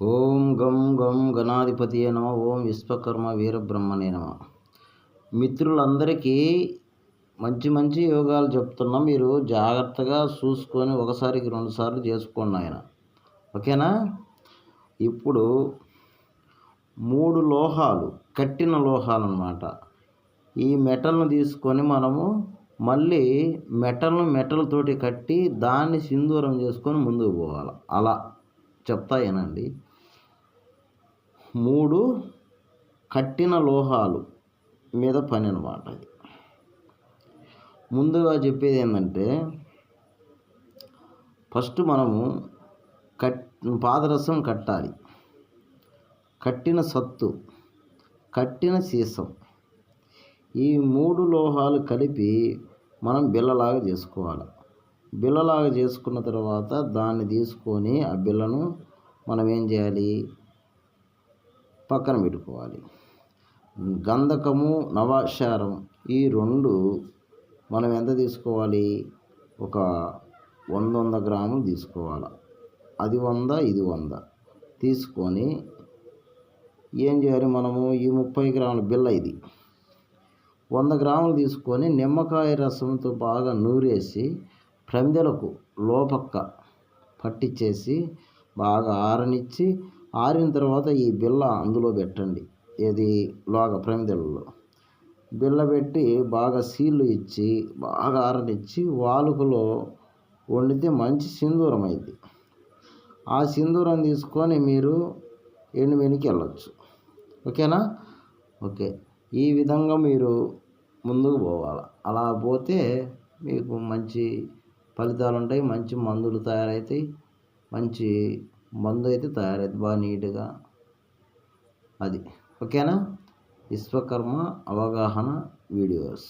ఓం గం గం గణాధిపతి నమ. ఓం విశ్వకర్మ వీరబ్రహ్మనే నమ. మిత్రులందరికీ మంచి మంచి యోగాలు చెప్తున్నా. మీరు జాగ్రత్తగా చూసుకొని ఒకసారికి రెండుసార్లు చేసుకోండి ఆయన. ఓకేనా? ఇప్పుడు మూడు లోహాలు కట్టిన లోహాలు అన్నమాట ఈ మెటల్ను తీసుకొని మనము మళ్ళీ మెటల్ను మెటల్తోటి కట్టి దాన్ని సింధూరం చేసుకొని ముందుకు పోవాలి. అలా. చెప్తా ఏనండి మూడు కట్టిన లోహాలు మీద పని అనమాట అది. ముందుగా చెప్పేది ఏంటంటే ఫస్ట్ మనము కట్ పాదరసం కట్టాలి. కట్టిన సత్తు కట్టిన సీసం. ఈ మూడు లోహాలు కలిపి మనం బిల్లలాగా చేసుకోవాలి. బిల్లలాగా చేసుకున్న తర్వాత దాన్ని తీసుకొని ఆ బిల్లను మనం ఏం చేయాలి? పక్కన పెట్టుకోవాలి. గంధకము నవాక్షారం ఈ రెండు మనం ఎంత తీసుకోవాలి? ఒక వంద వంద గ్రాములు తీసుకోవాలి. అది వంద ఇది వంద. తీసుకొని ఏం చేయాలి మనము? ఈ ముప్పై గ్రాముల బిల్ల ఇది. వంద గ్రాములు తీసుకొని నిమ్మకాయ రసంతో బాగా నూరేసి ప్రమిదలకు లోపక్క పట్టించేసి బాగా ఆరనిచ్చి ఆరిన తర్వాత ఈ బిల్ల అందులో పెట్టండి. ఏది? లోగ ప్రమిదలలో. బిల్ల పెట్టి బాగా సీళ్ళు ఇచ్చి బాగా ఆరనిచ్చి వాలుకలో వండితే మంచి సింధూరం అయింది ఆ సింధూరం తీసుకొని మీరు ఎండుమెనికి వెళ్ళచ్చు. ఓకేనా? ఓకే. ఈ విధంగా మీరు ముందుకు పోవాలి. అలా పోతే మీకు మంచి ఫలితాలు ఉంటాయి మంచి మందులు తయారవుతాయి మంచి మందు అయితే తయారవుతుంది బాగా నీట్గా అది. ఓకేనా? విశ్వకర్మ అవగాహన వీడియోస్.